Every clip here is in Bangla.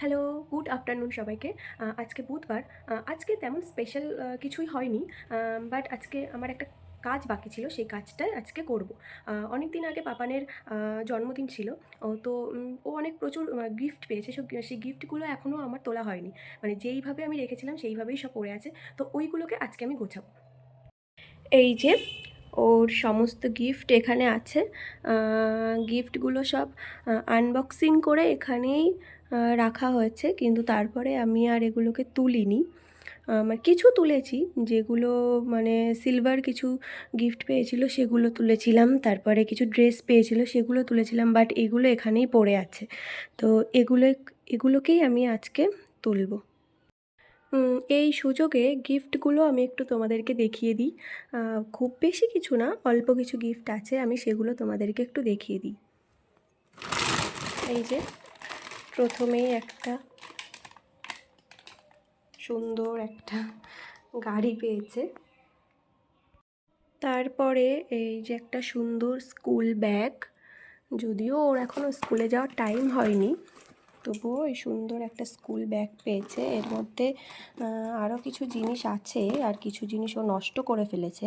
হ্যালো গুড আফটারনুন সবাইকে। আজকে বুধবার। আজকে তেমন স্পেশাল কিছুই হয়নি। বাট আজকে আমার একটা কাজ বাকি ছিল, সেই কাজটাই আজকে করব। অনেক দিন আগে পাপানের জন্মদিন ছিল। তো ও অনেক প্রচুর গিফট পেয়েছে। সব, সেই গিফটগুলো এখনও আমার তোলা হয়নি। মানে যেইভাবে আমি রেখেছিলাম, সেইভাবেই সব পড়ে আছে। তো ওইগুলোকে আজকে আমি গোছাবো। এই যে, ওর সমস্ত গিফট এখানে আছে। গিফটগুলো সব আনবক্সিং করে এখানেই রাখা হয়েছে, কিন্তু তারপরে আমি আর এগুলোকে তুলিনি। মানে কিছু তুলেছি, যেগুলো মানে সিলভার কিছু গিফট পেয়েছিল সেগুলো তুলেছিলাম, তারপরে কিছু ড্রেস পেয়েছিল সেগুলো তুলেছিলাম বাট এগুলো এখানেই পড়ে আছে। তো এগুলো, এগুলোকেই আমি আজকে তুলব। এই সুযোগে গিফটগুলো আমি একটু তোমাদেরকে দেখিয়ে দিই। খুব বেশি কিছু না, অল্প কিছু গিফট আছে, আমি সেগুলো তোমাদেরকে একটু দেখিয়ে দিই। এই যে প্রথমেই একটা সুন্দর একটা গাড়ি পেয়েছে। তারপরে এই যে একটা সুন্দর স্কুল ব্যাগ, যদিও ওর এখনও স্কুলে যাওয়ার টাইম হয়নি, তবুও এই সুন্দর একটা স্কুল ব্যাগ পেয়েছে। এর মধ্যে আরও কিছু জিনিস আছে আর কিছু জিনিস ও নষ্ট করে ফেলেছে।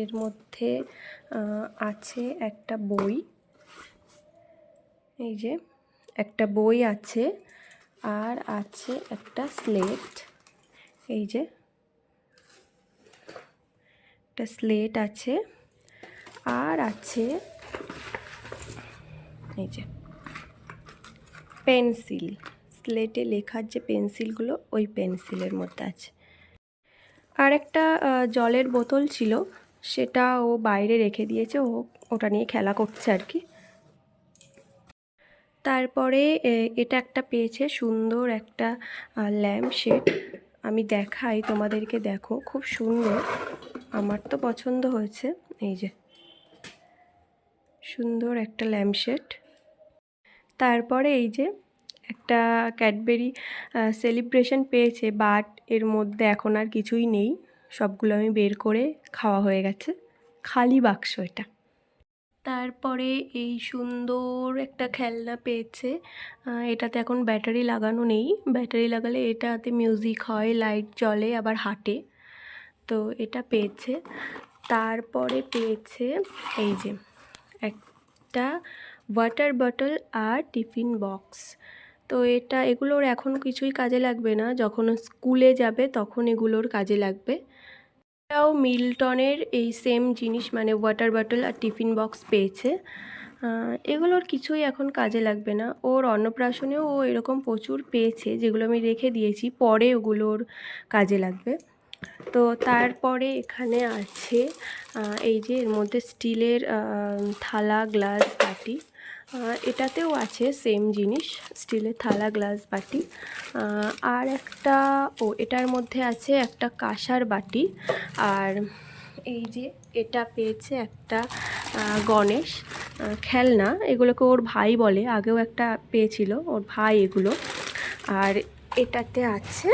এর মধ্যে আছে একটা বই। এই যে একটা বই আছে আর আছে একটা স্লেট এই যে একটা স্লেট আছে আর আছে এই যে পেন্সিল স্লেটে লেখার যে পেন্সিলগুলো ওই পেন্সিলের মধ্যে আছে। আর একটা জলের বোতল ছিল, সেটা ও বাইরে রেখে দিয়েছে, ও, ওটা নিয়ে খেলা করছে আর কি। তারপরে এটা একটা পেয়েছে সুন্দর একটা ল্যাম্প শেড আমি দেখাই, তোমাদেরকে দেখো, খুব সুন্দর। আমার তো পছন্দ হয়েছে, এই যে। সুন্দর একটা ল্যাম্প শেড তারপরে এই যে, একটা ক্যাডবেরি সেলিব্রেশন পেয়েছে বাট এর মধ্যে এখন আর কিছুই নেই। সবগুলো আমি বের করে খাওয়া হয়ে গেছে। খালি বাক্স এটা। তারপরে এই সুন্দর একটা খেলনা পেয়েছে। এটাতে এখন ব্যাটারি লাগানো নেই। ব্যাটারি লাগালে এটাতে মিউজিক হয়, লাইট জ্বলে, আবার হাঁটে। তো এটা পেয়েছে। তারপরে পেয়েছে এই যে একটা ওয়াটার বটল আর টিফিন বক্স তো এটা, এগুলোর এখন কিছুই কাজে লাগবে না। যখন স্কুলে যাবে, তখন এগুলোর কাজে লাগবে। এটাও মিল্টনের এই সেম জিনিস মানে ওয়াটার বটল আর টিফিন বক্স পেয়েছে। এগুলোর কিছুই এখন কাজে লাগবে না। ওর অন্নপ্রাশনেও ও এরকম প্রচুর পেয়েছে, যেগুলো আমি রেখে দিয়েছি, পরে ওগুলোর কাজে লাগবে। তো তারপরে এখানে আছে এই যে এর মধ্যে স্টিলের থালা, গ্লাস, বাটি। এটাতেও আছে সেম জিনিস স্টিলের থালা গ্লাস বাটি। আর একটা, ও, এটার মধ্যে আছে একটা কাঁসার বাটি। আর এই যে এটা পেয়েছে একটা গণেশ খেলনা। এগুলোকে ওর ভাই বলে, আগেও একটা পেয়েছিল ওর ভাই এগুলো। আর এটাতে আছে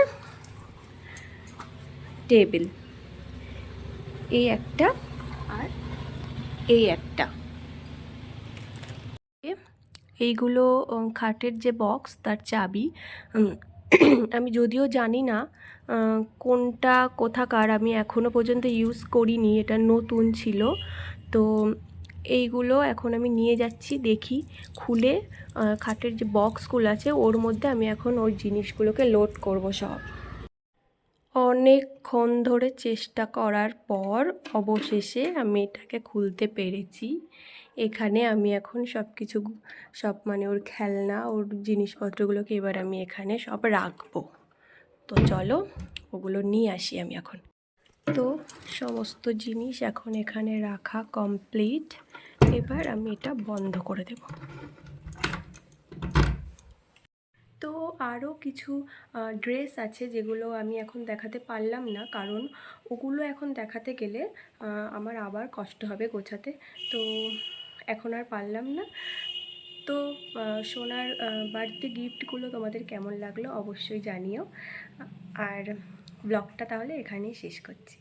টেবিল। এই একটা আর এই একটা। এইগুলো খাটের যে বক্স তার চাবি আমি যদিও জানি না কোনটা কোথাকার, আমি এখনও পর্যন্ত ইউজ করিনি, এটা নতুন ছিল। তো এইগুলো এখন আমি নিয়ে যাচ্ছি, দেখি খুলে খাটের যে বক্সগুলো আছে, ওর মধ্যে আমি এখন ওই জিনিসগুলোকে লোড করব সব। অনেকক্ষণ ধরে চেষ্টা করার পর অবশেষে আমি এটাকে খুলতে পেরেছি। এখানে আমি এখন সব কিছু সব মানে ওর খেলনা, ওর জিনিসপত্রগুলোকে এবার আমি এখানে সব রাখব। তো চলো, ওগুলো নিয়ে আসি আমি এখন। তো সমস্ত জিনিস এখন এখানে রাখা কমপ্লিট এবার আমি এটা বন্ধ করে দেবো। তো আরও কিছু ড্রেস আছে যেগুলো আমি এখন দেখাতে পারলাম না। কারণ ওগুলো এখন দেখাতে গেলে আমার আবার কষ্ট হবে গোছাতে। তো এখন আর পারলাম না। তো সোনার বার্থডে গিফটগুলো তোমাদের কেমন লাগল অবশ্যই জানিও। আর ব্লগটা তাহলে এখানেই শেষ করছি।